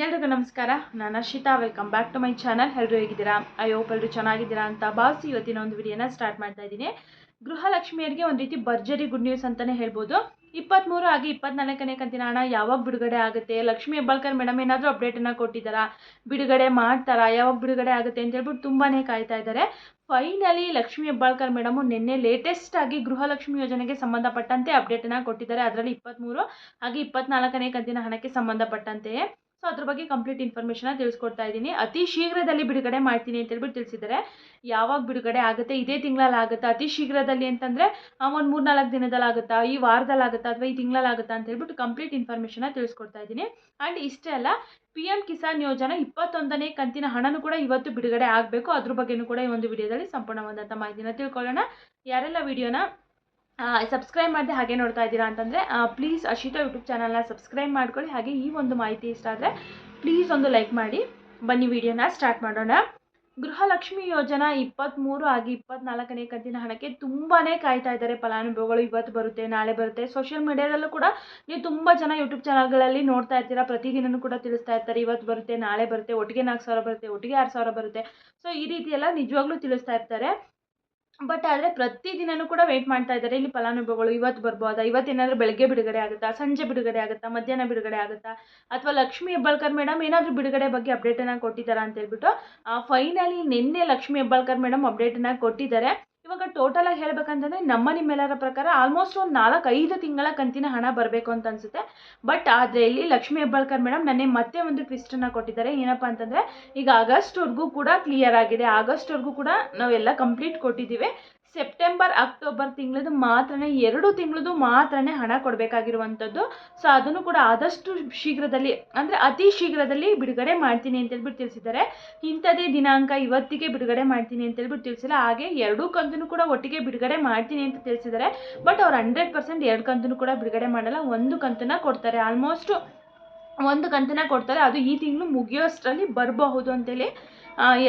ಎಲ್ರಿಗೂ ನಮಸ್ಕಾರ. ನಾನು Arshita welcome back to my channel ಎಲ್ಲರೂ ಹೇಗಿದ್ದೀರಾ? ಐ ಹೋಪ್ ಎಲ್ಲರೂ ಚೆನ್ನಾಗಿದ್ದೀರಾ ಅಂತ ಭಾವಿಸಿ ಇವತ್ತಿನ ಒಂದು ವಿಡಿಯೋನ ಸ್ಟಾರ್ಟ್ ಮಾಡ್ತಾ ಇದ್ದೀನಿ. ಗೃಹಲಕ್ಷ್ಮಿಯರಿಗೆ ಒಂದು ರೀತಿ ಭರ್ಜರಿ ಗುಡ್ ನ್ಯೂಸ್ ಅಂತಲೇ ಹೇಳ್ಬೋದು. ಇಪ್ಪತ್ತ್ಮೂರು ಹಾಗೆ ಇಪ್ಪತ್ನಾಲ್ಕನೇ ಕಂತಿನ ಹಣ ಯಾವಾಗ ಬಿಡುಗಡೆ ಆಗುತ್ತೆ? ಲಕ್ಷ್ಮಿ ಹೆಬ್ಬಾಳ್ಕರ್ ಮೇಡಮ್ ಏನಾದರೂ ಅಪ್ಡೇಟನ್ನು ಕೊಟ್ಟಿದ್ದಾರಾ? ಬಿಡುಗಡೆ ಮಾಡ್ತಾರಾ? ಯಾವಾಗ ಬಿಡುಗಡೆ ಆಗುತ್ತೆ ಅಂತ ಹೇಳ್ಬಿಟ್ಟು ತುಂಬಾ ಕಾಯ್ತಾ ಇದ್ದಾರೆ. ಫೈನಲಿ ಲಕ್ಷ್ಮಿ ಹೆಬ್ಬಾಳ್ಕರ್ ಮೇಡಮು ನಿನ್ನೆ ಲೇಟೆಸ್ಟ್ ಆಗಿ ಗೃಹಲಕ್ಷ್ಮಿ ಯೋಜನೆಗೆ ಸಂಬಂಧಪಟ್ಟಂತೆ ಅಪ್ಡೇಟನ್ನು ಕೊಟ್ಟಿದ್ದಾರೆ. ಅದರಲ್ಲಿ ಇಪ್ಪತ್ತ್ಮೂರು ಹಾಗೆ ಇಪ್ಪತ್ನಾಲ್ಕನೇ ಕಂತಿನ ಹಣಕ್ಕೆ ಸಂಬಂಧಪಟ್ಟಂತೆಯೇ ಸೊ ಅದ್ರ ಬಗ್ಗೆ ಕಂಪ್ಲೀಟ್ ಇನ್ಫಾರ್ಮೇಷನ್ ತಿಳಿಸ್ಕೊಡ್ತಾ ಇದ್ದೀನಿ. ಅತಿ ಶೀಘ್ರದಲ್ಲಿ ಬಿಡುಗಡೆ ಮಾಡ್ತೀನಿ ಅಂತ ಹೇಳ್ಬಿಟ್ಟು ತಿಳಿಸಿದ್ದಾರೆ. ಯಾವಾಗ ಬಿಡುಗಡೆ ಆಗುತ್ತೆ, ಇದೇ ತಿಂಗಳಲ್ಲಿ ಆಗುತ್ತಾ? ಅತಿ ಶೀಘ್ರದಲ್ಲಿ ಅಂತಂದರೆ ಒಂದು ಮೂರು ನಾಲ್ಕು ದಿನದಲ್ಲಿ ಆಗುತ್ತಾ? ಈ ವಾರದಲ್ಲಿ ಆಗುತ್ತಾ? ಅಥವಾ ಈ ತಿಂಗಳಲ್ಲಿ ಆಗುತ್ತಾ ಅಂತ ಹೇಳ್ಬಿಟ್ಟು ಕಂಪ್ಲೀಟ್ ಇನ್ಫಾರ್ಮೇಷನ್ನ ತಿಳಿಸ್ಕೊಡ್ತಾ ಇದ್ದೀನಿ. ಆ್ಯಂಡ್ ಇಷ್ಟೇ ಅಲ್ಲ ಪಿ ಎಂ ಕಿಸಾನ್ ಯೋಜನೆ ಇಪ್ಪತ್ತೊಂದನೇ ಕಂತಿನ ಹಣನೂ ಕೂಡ ಇವತ್ತು ಬಿಡುಗಡೆ ಆಗಬೇಕು. ಅದ್ರ ಬಗ್ಗೆನೂ ಕೂಡ ಈ ಒಂದು ವಿಡಿಯೋದಲ್ಲಿ ಸಂಪೂರ್ಣವಾದಂಥ ಮಾಹಿತಿನ ತಿಳ್ಕೊಳ್ಳೋಣ. ಯಾರೆಲ್ಲ ವಿಡಿಯೋನ ಸಬ್ಸ್ಕ್ರೈಬ್ ಮಾಡದೆ ಹಾಗೆ ನೋಡ್ತಾ ಇದ್ದೀರಾ ಅಂತಂದರೆ ಪ್ಲೀಸ್ ಅಶಿತಾ ಯೂಟ್ಯೂಬ್ ಚಾನಲ್ನ ಸಬ್ಸ್ಕ್ರೈಬ್ ಮಾಡ್ಕೊಳ್ಳಿ. ಹಾಗೆ ಈ ಒಂದು ಮಾಹಿತಿ ಇಷ್ಟ ಆದರೆ ಪ್ಲೀಸ್ ಒಂದು ಲೈಕ್ ಮಾಡಿ. ಬನ್ನಿ ವಿಡಿಯೋನ ಸ್ಟಾರ್ಟ್ ಮಾಡೋಣ. ಗೃಹಲಕ್ಷ್ಮಿ ಯೋಜನಾ ಇಪ್ಪತ್ತ್ಮೂರು ಆಗಿ ಇಪ್ಪತ್ನಾಲ್ಕನೇ ಕಂತಿನ ಹಣಕ್ಕೆ ತುಂಬಾ ಕಾಯ್ತಾ ಇದ್ದಾರೆ. ಫಲಾನುಭವಿಗಳು ಇವತ್ತು ಬರುತ್ತೆ, ನಾಳೆ ಬರುತ್ತೆ. ಸೋಷಿಯಲ್ ಮೀಡಿಯಾದಲ್ಲೂ ಕೂಡ ನೀವು ತುಂಬ ಜನ ಯೂಟ್ಯೂಬ್ ಚಾನಲ್ಗಳಲ್ಲಿ ನೋಡ್ತಾ ಇರ್ತೀರಾ. ಪ್ರತಿದಿನನೂ ಕೂಡ ತಿಳಿಸ್ತಾ ಇರ್ತಾರೆ, ಇವತ್ತು ಬರುತ್ತೆ, ನಾಳೆ ಬರುತ್ತೆ, ಒಟ್ಟಿಗೆ ನಾಲ್ಕು ಸಾವಿರ ಬರುತ್ತೆ, ಒಟ್ಟಿಗೆ ಆರು ಸಾವಿರ ಬರುತ್ತೆ. ಸೊ ಈ ರೀತಿ ಎಲ್ಲ ನಿಜವಾಗ್ಲೂ ತಿಳಿಸ್ತಾ ಇರ್ತಾರೆ. ಬಟ್ ಆದರೆ ಪ್ರತಿದಿನವೂ ಕೂಡ ವೆಯ್ಟ್ ಮಾಡ್ತಾ ಇದ್ದಾರೆ. ಇಲ್ಲಿ ಫಲಾನುಭವಿಗಳು ಇವತ್ತು ಬರ್ಬೋದಾ? ಇವತ್ತೇನಾದರೂ ಬೆಳಗ್ಗೆ ಬಿಡುಗಡೆ ಆಗುತ್ತಾ? ಸಂಜೆ ಬಿಡುಗಡೆ ಆಗುತ್ತಾ? ಮಧ್ಯಾಹ್ನ ಬಿಡುಗಡೆ ಆಗುತ್ತಾ? ಅಥವಾ ಲಕ್ಷ್ಮಿ ಹೆಬ್ಬಾಳ್ಕರ್ ಮೇಡಮ್ ಏನಾದರೂ ಬಿಡುಗಡೆ ಬಗ್ಗೆ ಅಪ್ಡೇಟನ್ನು ಕೊಟ್ಟಿದ್ದಾರಾ ಅಂತ ಹೇಳ್ಬಿಟ್ಟು ಫೈನಲಿ ನಿನ್ನೆ ಲಕ್ಷ್ಮಿ ಹೆಬ್ಬಾಳ್ಕರ್ ಮೇಡಮ್ ಅಪ್ಡೇಟನ್ನು ಕೊಟ್ಟಿದ್ದಾರೆ. ಇವಾಗ ಟೋಟಲ್ ಆಗಿ ಹೇಳ್ಬೇಕಂತಂದ್ರೆ ನಮ್ಮ ನಿಮ್ಮೆಲ್ಲರ ಪ್ರಕಾರ ಆಲ್ಮೋಸ್ಟ್ ಒಂದು ನಾಲ್ಕು ಐದು ತಿಂಗಳ ಕಂತಿನ ಹಣ ಬರಬೇಕು ಅಂತ ಅನ್ಸುತ್ತೆ. ಬಟ್ ಆದರೆ ಇಲ್ಲಿ ಲಕ್ಷ್ಮಿ ಹೆಬ್ಬಾಳ್ಕರ್ ಮೇಡಮ್ ನನಗೆ ಮತ್ತೆ ಒಂದು ಟ್ವಿಸ್ಟನ್ನು ಕೊಟ್ಟಿದ್ದಾರೆ. ಏನಪ್ಪ ಅಂತಂದರೆ ಈಗ ಆಗಸ್ಟ್ವರೆಗೂ ಕೂಡ ಕ್ಲಿಯರ್ ಆಗಿದೆ. ಆಗಸ್ಟ್ವರೆಗೂ ಕೂಡ ನಾವೆಲ್ಲ ಕಂಪ್ಲೀಟ್ ಕೊಟ್ಟಿದ್ದೀವಿ. ಸೆಪ್ಟೆಂಬರ್ ಅಕ್ಟೋಬರ್ ತಿಂಗಳದು ಮಾತ್ರನೇ, ಎರಡು ತಿಂಗಳದು ಮಾತ್ರನೇ ಹಣ ಕೊಡಬೇಕಾಗಿರುವಂಥದ್ದು. ಸೊ ಅದನ್ನು ಕೂಡ ಆದಷ್ಟು ಶೀಘ್ರದಲ್ಲಿ, ಅಂದರೆ ಅತಿ ಶೀಘ್ರದಲ್ಲಿ ಬಿಡುಗಡೆ ಮಾಡ್ತೀನಿ ಅಂತ ಹೇಳ್ಬಿಟ್ಟು ತಿಳಿಸಿದ್ದಾರೆ. ಇಂಥದೇ ದಿನಾಂಕ ಇವತ್ತಿಗೆ ಬಿಡುಗಡೆ ಮಾಡ್ತೀನಿ ಅಂತ ಹೇಳ್ಬಿಟ್ಟು ತಿಳಿಸಿಲ್ಲ. ಹಾಗೆ ಎರಡೂ ಕಂತನ್ನು ಕೂಡ ಒಟ್ಟಿಗೆ ಬಿಡುಗಡೆ ಮಾಡ್ತೀನಿ ಅಂತ ತಿಳಿಸಿದ್ದಾರೆ. ಬಟ್ ಅವ್ರು ಹಂಡ್ರೆಡ್ ಪರ್ಸೆಂಟ್ ಎರಡು ಕಂತನ್ನು ಕೂಡ ಬಿಡುಗಡೆ ಮಾಡಲ್ಲ. ಒಂದು ಕಂತನ್ನು ಕೊಡ್ತಾರೆ. ಆಲ್ಮೋಸ್ಟ್ ಒಂದು ಕಂತನ್ನು ಕೊಡ್ತಾರೆ. ಅದು ಈ ತಿಂಗಳು ಮುಗಿಯೋಷ್ಟರಲ್ಲಿ ಬರಬಹುದು ಅಂತೇಳಿ.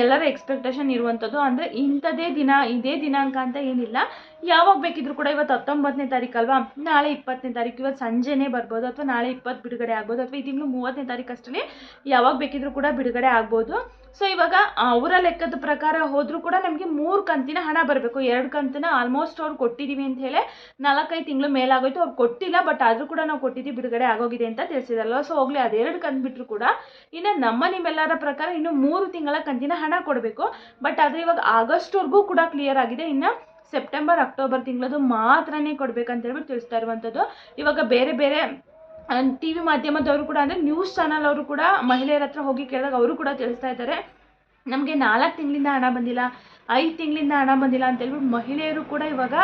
ಎಲ್ಲರ ಎಕ್ಸ್ಪೆಕ್ಟೇಷನ್ ಇರುವಂಥದ್ದು ಅಂದರೆ ಇಂಥದೇ ದಿನ, ಇದೇ ದಿನಾಂಕ ಅಂತ ಏನಿಲ್ಲ. ಯಾವಾಗ ಬೇಕಿದ್ರು ಕೂಡ ಇವತ್ತು ಹತ್ತೊಂಬತ್ತನೇ ತಾರೀಕು ಅಲ್ವಾ? ನಾಳೆ ಇಪ್ಪತ್ತನೇ ತಾರೀಕು, ಇವತ್ತು ಸಂಜೆನೇ ಬರ್ಬೋದು ಅಥವಾ ನಾಳೆ ಇಪ್ಪತ್ತು ಬಿಡುಗಡೆ ಆಗ್ಬೋದು ಅಥವಾ ಈ ತಿಂಗಳು ಮೂವತ್ತನೇ ತಾರೀಕು ಅಷ್ಟರಲ್ಲಿ ಯಾವಾಗ ಬೇಕಿದ್ರೂ ಕೂಡ ಬಿಡುಗಡೆ ಆಗ್ಬೋದು. ಸೊ ಇವಾಗ ಅವರ ಲೆಕ್ಕದ ಪ್ರಕಾರ ಹೋದರೂ ಕೂಡ ನಮಗೆ ಮೂರು ಕಂತಿನ ಹಣ ಬರಬೇಕು. ಎರಡು ಕಂತಿನ ಆಲ್ಮೋಸ್ಟ್ ಅವ್ರು ಕೊಟ್ಟಿದ್ದೀವಿ ಅಂತ ಹೇಳಿ ನಾಲ್ಕೈದು ತಿಂಗಳು ಮೇಲಾಗೋಯ್ತು. ಅವ್ರು ಕೊಟ್ಟಿಲ್ಲ ಬಟ್ ಆದರೂ ಕೂಡ ನಾವು ಕೊಟ್ಟಿದ್ದೀವಿ, ಬಿಡುಗಡೆ ಆಗೋಗಿದೆ ಅಂತ ತಿಳಿಸಿದಲ್ವ ಸೊ ಹೋಗ್ಲಿ, ಅದೆರಡು ಕಂತು ಬಿಟ್ಟರು ಕೂಡ ಇನ್ನು ನಮ್ಮ ನಿಮ್ಮೆಲ್ಲರ ಪ್ರಕಾರ ಇನ್ನು ಮೂರು ತಿಂಗಳ ಕಂತಿನ ಹಣ ಕೊಡಬೇಕು. ಬಟ್ ಆದರೆ ಇವಾಗ ಆಗಸ್ಟ್ವರೆಗೂ ಕೂಡ ಕ್ಲಿಯರ್ ಆಗಿದೆ. ಇನ್ನು ಸೆಪ್ಟೆಂಬರ್ ಅಕ್ಟೋಬರ್ ತಿಂಗಳದು ಮಾತ್ರನೇ ಕೊಡ್ಬೇಕಂತ ಹೇಳ್ಬಿಟ್ಟು ತಿಳಿಸ್ತಾ ಇರುವಂಥದ್ದು. ಇವಾಗ ಬೇರೆ ಬೇರೆ ಟಿ ವಿ ಮಾಧ್ಯಮದವರು ಕೂಡ ಅಂದರೆ ನ್ಯೂಸ್ ಚಾನಲ್ ಅವರು ಕೂಡ ಮಹಿಳೆಯರ ಹತ್ರ ಹೋಗಿ ಕೇಳಿದಾಗ ಅವರು ಕೂಡ ತಿಳಿಸ್ತಾ ಇದ್ದಾರೆ. ನಮಗೆ ನಾಲ್ಕು ತಿಂಗಳಿಂದ ಹಣ ಬಂದಿಲ್ಲ, ಐದು ತಿಂಗಳಿಂದ ಹಣ ಬಂದಿಲ್ಲ ಅಂತ ಹೇಳ್ಬಿಟ್ಟು ಮಹಿಳೆಯರು ಕೂಡ ಇವಾಗ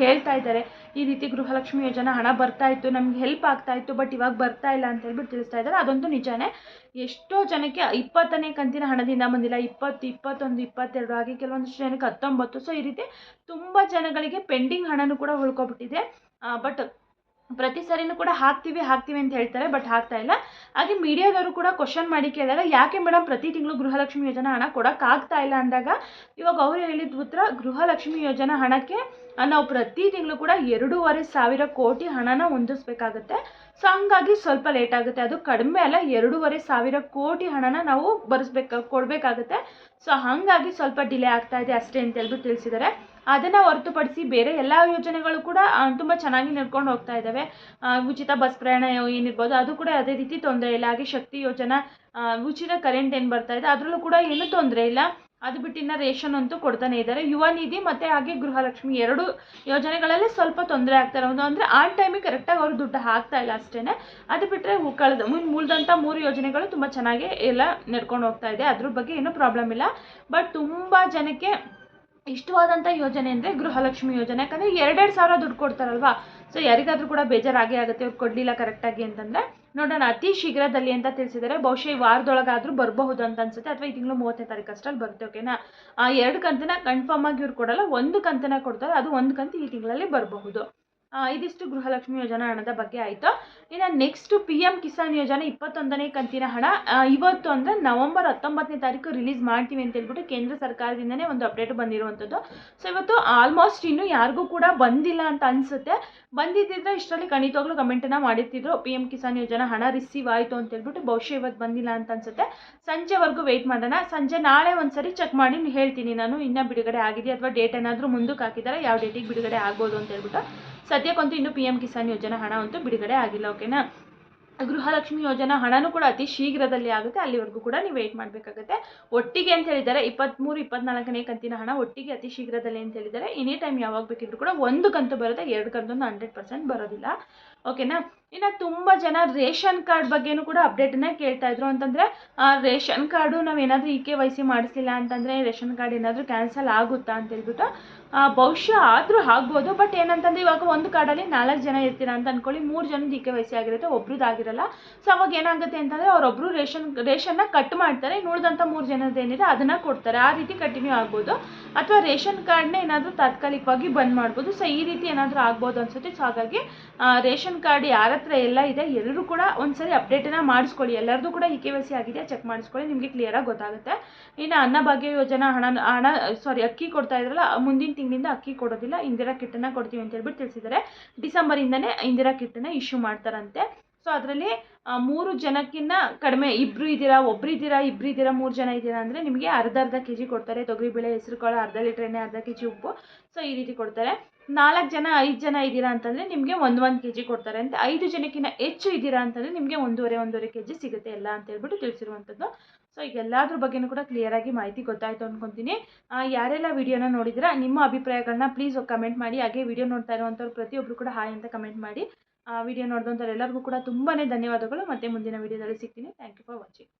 ಹೇಳ್ತಾ ಇದ್ದಾರೆ. ಈ ರೀತಿ ಗೃಹಲಕ್ಷ್ಮಿ ಯೋಜನೆ ಹಣ ಬರ್ತಾ ಇತ್ತು, ನಮ್ಗೆ ಹೆಲ್ಪ್ ಆಗ್ತಾ ಇತ್ತು ಬಟ್ ಇವಾಗ ಬರ್ತಾ ಇಲ್ಲ ಅಂತ ಹೇಳ್ಬಿಟ್ಟು ತಿಳಿಸ್ತಾ ಇದ್ದಾರೆ. ಅದಂತೂ ನಿಜಾನೇ. ಎಷ್ಟೋ ಜನಕ್ಕೆ ಇಪ್ಪತ್ತನೇ ಕಂತಿನ ಹಣದಿಂದ ಬಂದಿಲ್ಲ, ಇಪ್ಪತ್ತು, ಇಪ್ಪತ್ತೊಂದು, ಇಪ್ಪತ್ತೆರಡು, ಹಾಗೆ ಕೆಲವೊಂದಿಷ್ಟು ಜನಕ್ಕೆ ಹತ್ತೊಂಬತ್ತು. ಸೊ ಈ ರೀತಿ ತುಂಬ ಜನಗಳಿಗೆ ಪೆಂಡಿಂಗ್ ಹಣನೂ ಕೂಡ ಉಳ್ಕೊಬಿಟ್ಟಿದೆ. ಬಟ್ ಪ್ರತಿ ಸರಿನೂ ಕೂಡ ಹಾಕ್ತೀವಿ ಹಾಕ್ತೀವಿ ಅಂತ ಹೇಳ್ತಾರೆ ಬಟ್ ಹಾಕ್ತಾ ಇಲ್ಲ. ಹಾಗೆ ಮೀಡಿಯಾದವರು ಕೂಡ ಕ್ವಶನ್ ಮಾಡಿ ಕೇಳಿದಾಗ, ಯಾಕೆ ಮೇಡಮ್ ಪ್ರತಿ ತಿಂಗಳು ಗೃಹಲಕ್ಷ್ಮಿ ಯೋಜನಾ ಹಣ ಕೊಡೋಕ್ಕಾಗ್ತಾ ಇಲ್ಲ? ಅಂದಾಗ, ಇವಾಗ ಅವರು ಹೇಳಿದ ಉತ್ತರ, ಗೃಹಲಕ್ಷ್ಮಿ ಯೋಜನಾ ಹಣಕ್ಕೆ ನಾವು ಪ್ರತಿ ತಿಂಗಳು ಕೂಡ ಎರಡೂವರೆ ಸಾವಿರ ಕೋಟಿ ಹಣನ ಹೊಂದಿಸ್ಬೇಕಾಗುತ್ತೆ. ಸೊ ಹಂಗಾಗಿ ಸ್ವಲ್ಪ ಲೇಟ್ ಆಗುತ್ತೆ. ಅದು ಕಡಿಮೆ ಅಲ್ಲ, ಎರಡೂವರೆ ಸಾವಿರ ಕೋಟಿ ಹಣನ ನಾವು ಬರೆಸ್ಬೇಕು, ಕೊಡಬೇಕಾಗುತ್ತೆ. ಸೊ ಹಾಗಾಗಿ ಸ್ವಲ್ಪ ಡಿಲೇ ಆಗ್ತಾ ಇದೆ ಅಷ್ಟೇ ಅಂತ ಹೇಳ್ಬಿಟ್ಟು ತಿಳಿಸಿದ್ದಾರೆ. ಅದನ್ನು ಹೊರತುಪಡಿಸಿ ಬೇರೆ ಎಲ್ಲ ಯೋಜನೆಗಳು ಕೂಡ ತುಂಬ ಚೆನ್ನಾಗಿ ನಡ್ಕೊಂಡು ಹೋಗ್ತಾ ಇದ್ದಾವೆ ಉಚಿತ ಬಸ್ ಪ್ರಯಾಣ ಏನಿರ್ಬೋದು ಅದು ಕೂಡ ಅದೇ ರೀತಿ ತೊಂದರೆ ಇಲ್ಲ. ಹಾಗೆ ಶಕ್ತಿ ಯೋಜನಾ ಉಚಿತ ಕರೆಂಟ್ ಏನು ಬರ್ತಾ ಇದೆ, ಅದರಲ್ಲೂ ಕೂಡ ಏನೂ ತೊಂದರೆ ಇಲ್ಲ. ಅದು ಬಿಟ್ಟು ಇನ್ನು ರೇಷನ್ ಅಂತೂ ಕೊಡ್ತಾನೆ ಇದ್ದಾರೆ. ಯುವ ನಿಧಿ ಮತ್ತು ಹಾಗೆ ಗೃಹಲಕ್ಷ್ಮಿ ಎರಡು ಯೋಜನೆಗಳಲ್ಲಿ ಸ್ವಲ್ಪ ತೊಂದರೆ ಆಗ್ತಾ ಇರೋದು. ಅಂದರೆ ಆನ್ ಟೈಮಿಗೆ ಕರೆಕ್ಟಾಗಿ ಅವರು ದುಡ್ಡು ಹಾಕ್ತಾ ಇಲ್ಲ ಅಷ್ಟೇ ಅದು ಬಿಟ್ಟರೆ ಕಳೆದ ಮುನ್ ಉಳಿದಂಥ ಮೂರು ಯೋಜನೆಗಳು ತುಂಬ ಚೆನ್ನಾಗಿ ಎಲ್ಲ ನಡ್ಕೊಂಡು ಹೋಗ್ತಾ ಇದೆ. ಅದ್ರ ಬಗ್ಗೆ ಏನೂ ಪ್ರಾಬ್ಲಮ್ ಇಲ್ಲ. ಬಟ್ ತುಂಬ ಜನಕ್ಕೆ ಇಷ್ಟವಾದಂಥ ಯೋಜನೆ ಅಂದರೆ ಗೃಹಲಕ್ಷ್ಮಿ ಯೋಜನೆ. ಯಾಕಂದರೆ ಎರಡೆರಡು ಸಾವಿರ ದುಡ್ಡು ಕೊಡ್ತಾರಲ್ವಾ? ಸೊ ಯಾರಿಗಾದರೂ ಕೂಡ ಬೇಜಾರಾಗೇ ಆಗುತ್ತೆ. ಅವ್ರು ಕೊಡಲಿಲ್ಲ ಕರೆಕ್ಟಾಗಿ ಅಂತಂದರೆ. ನೋಡೋಣ, ಅತಿ ಶೀಘ್ರದಲ್ಲಿ ಅಂತ ತಿಳಿಸಿದ್ದಾರೆ ಬಹುಶಃ ಈ ವಾರದೊಳಗಾದರೂ ಬರಬಹುದು ಅಂತ ಅನ್ಸುತ್ತೆ ಅಥವಾ ಈ ತಿಂಗಳು ಮೂವತ್ತನೇ ತಾರೀಕು ಅಷ್ಟರಲ್ಲಿ ಬರುತ್ತೆ, ಓಕೆನಾ? ಆ ಎರಡು ಕಂತನ್ನ ಕನ್ಫರ್ಮ್ ಆಗಿ ಇವ್ರು ಕೊಡಲ್ಲ, ಒಂದು ಕಂತನ್ನ ಕೊಡ್ತಾರೆ, ಅದು ಒಂದು ಕಂತು ಈ ತಿಂಗಳಲ್ಲಿ ಬರಬಹುದು. ಇದಿಷ್ಟು ಗೃಹಲಕ್ಷ್ಮಿ ಯೋಜನಾ ಹಣದ ಬಗ್ಗೆ ಆಯಿತು? ಇನ್ನು ನೆಕ್ಸ್ಟ್ ಪಿ ಎಂ ಕಿಸಾನ್ ಯೋಜನೆ ಇಪ್ಪತ್ತೊಂದನೇ ಕಂತಿನ ಹಣ ಇವತ್ತು ಅಂದರೆ ನವಂಬರ್ ಹತ್ತೊಂಬತ್ತನೇ ತಾರೀಕು ರಿಲೀಸ್ ಮಾಡ್ತೀವಿ ಅಂತ ಹೇಳ್ಬಿಟ್ಟು ಕೇಂದ್ರ ಸರ್ಕಾರದಿಂದನೇ ಒಂದು ಅಪ್ಡೇಟ್ ಬಂದಿರುವಂಥದ್ದು. ಸೊ ಇವತ್ತು ಆಲ್ಮೋಸ್ಟ್ ಇನ್ನೂ ಯಾರಿಗೂ ಕೂಡ ಬಂದಿಲ್ಲ ಅಂತ ಅನಿಸುತ್ತೆ. ಬಂದಿದ್ದಿದ್ರೆ ಇಷ್ಟರಲ್ಲಿ ಖಂಡಿತವಾಗ್ಲೂ ಕಮೆಂಟನ್ನು ಮಾಡಿರ್ತಿದ್ರು. ಪಿ ಎಂ ಕಿಸಾನ್ ಯೋಜನಾ ಹಣ ರಿಸೀವ್ ಆಯಿತು ಅಂತ ಹೇಳ್ಬಿಟ್ಟು ಬಹುಶಃ ಇವತ್ತು ಬಂದಿಲ್ಲ ಅಂತ ಅನ್ಸುತ್ತೆ. ಸಂಜೆವರೆಗೂ ವೆಯ್ಟ್ ಮಾಡೋಣ. ಸಂಜೆ ನಾಳೆ ಒಂದ್ಸರಿ ಚೆಕ್ ಮಾಡಿ ಹೇಳ್ತೀನಿ ನಾನು. ಇನ್ನೂ ಬಿಡುಗಡೆ ಆಗಿದೆ ಅಥವಾ ಡೇಟ್ ಏನಾದರೂ ಮುಂದಕ್ಕೆ ಹಾಕಿದ್ದಾರೆ ಯಾವ ಡೇಟಿಗೆ ಬಿಡುಗಡೆ ಆಗ್ಬೋದು ಅಂತ ಹೇಳ್ಬಿಟ್ಟು. ಸದ್ಯಕ್ಕಂತೂ ಇನ್ನು ಪಿ ಎಂ ಕಿಸಾನ್ ಯೋಜನಾ ಹಣ ಅಂತೂ ಬಿಡುಗಡೆ ಆಗಿಲ್ಲ ಓಕೆನಾ ಗೃಹಲಕ್ಷ್ಮಿ ಯೋಜನಾ ಹಣನೂ ಕೂಡ ಅತಿ ಶೀಘ್ರದಲ್ಲಿ ಆಗುತ್ತೆ, ಅಲ್ಲಿವರೆಗೂ ಕೂಡ ನೀವು ವೆಯ್ಟ್ ಮಾಡಬೇಕಾಗುತ್ತೆ. ಒಟ್ಟಿಗೆ ಅಂತ ಹೇಳಿದ್ದಾರೆ ಇಪ್ಪತ್ತ್ಮೂರು ಇಪ್ಪತ್ನಾಲ್ಕನೇ ಕಂತಿನ ಹಣ ಒಟ್ಟಿಗೆ ಅತಿ ಶೀಘ್ರದಲ್ಲಿ ಅಂತ ಹೇಳಿದ್ದಾರೆ ಎನಿ ಟೈಮ್ ಯಾವಾಗ ಬೇಕಿದ್ರು ಕೂಡ ಒಂದು ಕಂತು ಬರುತ್ತೆ, ಎರಡು ಕಂತು ಹಂಡ್ರೆಡ್ ಪರ್ಸೆಂಟ್ ಬರೋದಿಲ್ಲ. ಓಕೆನಾ ಇನ್ನು ತುಂಬ ಜನ ರೇಷನ್ ಕಾರ್ಡ್ ಬಗ್ಗೆನೂ ಕೂಡ ಅಪ್ಡೇಟನ್ನ ಕೇಳ್ತಾ ಇದ್ರು ಅಂತಂದರೆ ರೇಷನ್ ಕಾರ್ಡು ನಾವೇನಾದರೂ ಇ ಕೆ ವೈ ಸಿ ಮಾಡಿಸಿಲ್ಲ ಅಂತಂದರೆ ರೇಷನ್ ಕಾರ್ಡ್ ಏನಾದರೂ ಕ್ಯಾನ್ಸಲ್ ಆಗುತ್ತಾ ಅಂತ ಹೇಳ್ಬಿಟ್ಟು ಬಹುಶಃ ಆದರೂ ಆಗ್ಬೋದು ಬಟ್ ಏನಂತಂದ್ರೆ ಇವಾಗ ಒಂದು ಕಾರ್ಡಲ್ಲಿ ನಾಲ್ಕು ಜನ ಇರ್ತೀರಾ ಅಂತ ಅಂದ್ಕೊಳ್ಳಿ ಮೂರು ಜನದ ಇ ಕೆ ವೈ ಸಿ ಆಗಿರುತ್ತೆ ಒಬ್ರದ್ದಾಗಿರಲ್ಲ ಸೊ ಅವಾಗ ಏನಾಗುತ್ತೆ ಅಂತಂದರೆ ಅವರೊಬ್ಬರು ರೇಷನ್ ರೇಷನ್ನ ಕಟ್ ಮಾಡ್ತಾರೆ ನೋಡಿದಂಥ ಮೂರು ಜನದ ಏನಿದೆ ಅದನ್ನು ಕೊಡ್ತಾರೆ. ಆ ರೀತಿ ಕಂಟಿನ್ಯೂ ಆಗ್ಬೋದು. ಅಥವಾ ರೇಷನ್ ಕಾರ್ಡ್ನ ಏನಾದರೂ ತಾತ್ಕಾಲಿಕವಾಗಿ ಬಂದ್ ಮಾಡ್ಬೋದು. ಸೊ ಈ ರೀತಿ ಏನಾದರೂ ಆಗ್ಬೋದು ಅನ್ಸುತ್ತೆ. ಸೊ ಹಾಗಾಗಿ ಆ, ರೇಷನ್ ಕಾರ್ಡ್ ಯಾರ ಹತ್ರ ಎಲ್ಲ ಇದೆ, ಎಲ್ಲರೂ ಕೂಡ ಒಂದ್ಸರಿ ಅಪ್ಡೇಟನ್ನು ಮಾಡಿಸ್ಕೊಳ್ಳಿ. ಎಲ್ಲರದ್ದು ಕೂಡ ಇ ಕೆ ವೈ ಸಿ ಆಗಿದೆ ಚೆಕ್ ಮಾಡಿಸ್ಕೊಳ್ಳಿ, ನಿಮಗೆ ಕ್ಲಿಯರಾಗಿ ಗೊತ್ತಾಗುತ್ತೆ. ಇನ್ನು ಅನ್ನಭಾಗ್ಯ ಯೋಜನಾ ಹಣ ಹಣ ಸಾರಿ ಅಕ್ಕಿ ಕೊಡ್ತಾ ಇದ್ರಲ್ಲ, ಮುಂದಿನ ತಿಂಗಳಿಂದ ಅಕ್ಕಿ ಕೊಡೋದಿಲ್ಲ, ಇಂದಿರಾ ಕಿಟ್ಟನ್ನು ಕೊಡ್ತೀವಿ ಅಂತ ಹೇಳ್ಬಿಟ್ಟು ತಿಳಿಸಿದ್ದಾರೆ ಡಿಸೆಂಬರಿಂದನೇ ಇಂದಿರಾ ಕಿಟ್ಟನ್ನು ಇಶ್ಯೂ ಮಾಡ್ತಾರಂತೆ. ಸೊ ಅದರಲ್ಲಿ ಮೂರು ಜನಕ್ಕಿಂತ ಕಡಿಮೆ ಇಬ್ಬರು ಇದ್ದೀರಾ, ಒಬ್ರು ಇದ್ದೀರಾ, ಇಬ್ರು ಇದ್ದೀರಾ, ಮೂರು ಜನ ಇದ್ದೀರಾ ಅಂದರೆ ನಿಮಗೆ ಅರ್ಧ ಅರ್ಧ ಕೆ ಜಿ ಕೊಡ್ತಾರೆ. ತೊಗರಿಬೇಳೆ ಹೆಸರು ಕಾಳು ಅರ್ಧ ಲೀಟ್ರ್ ಎಣ್ಣೆ, ಅರ್ಧ ಕೆ ಜಿ ಉಪ್ಪು. ಸೊ ಈ ರೀತಿ ಕೊಡ್ತಾರೆ. ನಾಲ್ಕು ಜನ, ಐದು ಜನ ಇದ್ದೀರಾ ಅಂತಂದರೆ ನಿಮಗೆ ಒಂದು ಒಂದು ಕೆ ಜಿ ಕೊಡ್ತಾರೆ ಅಂತ. ಐದು ಜನಕ್ಕಿಂತ ಹೆಚ್ಚು ಇದ್ದೀರಾ ಅಂತಂದರೆ ನಿಮಗೆ ಒಂದೂವರೆ ಒಂದೂವರೆ ಕೆ ಜಿ ಸಿಗುತ್ತೆ ಎಲ್ಲ ಅಂತ ಹೇಳ್ಬಿಟ್ಟು ತಿಳಿಸಿರುವಂಥದ್ದು. ಸೊ ಈಗ ಎಲ್ಲದ್ರ ಬಗ್ಗೆನೂ ಕೂಡ ಕ್ಲಿಯರಾಗಿ ಮಾಹಿತಿ ಗೊತ್ತಾಯಿತು ಅಂದ್ಕೊತೀನಿ ಯಾರೆಲ್ಲ ವಿಡಿಯೋನ ನೋಡಿದಿರಾ ನಿಮ್ಮ ಅಭಿಪ್ರಾಯಗಳನ್ನ ಪ್ಲೀಸ್ ಕಮೆಂಟ್ ಮಾಡಿ. ಹಾಗೆ ವಿಡಿಯೋ ನೋಡ್ತಾ ಇರುವಂಥವ್ರು ಪ್ರತಿಯೊಬ್ಬರು ಕೂಡ ಹಾಯ್ ಅಂತ ಕಮೆಂಟ್ ಮಾಡಿ. ವಿಡಿಯೋ ನೋಡಿದಂಥವ್ರು ಎಲ್ಲರಿಗೂ ಕೂಡ ತುಂಬಾ ಧನ್ಯವಾದಗಳು. ಮತ್ತೆ ಮುಂದಿನ ವಿಡಿಯೋದಲ್ಲಿ ಸಿಗ್ತೀನಿ. Thank you for watching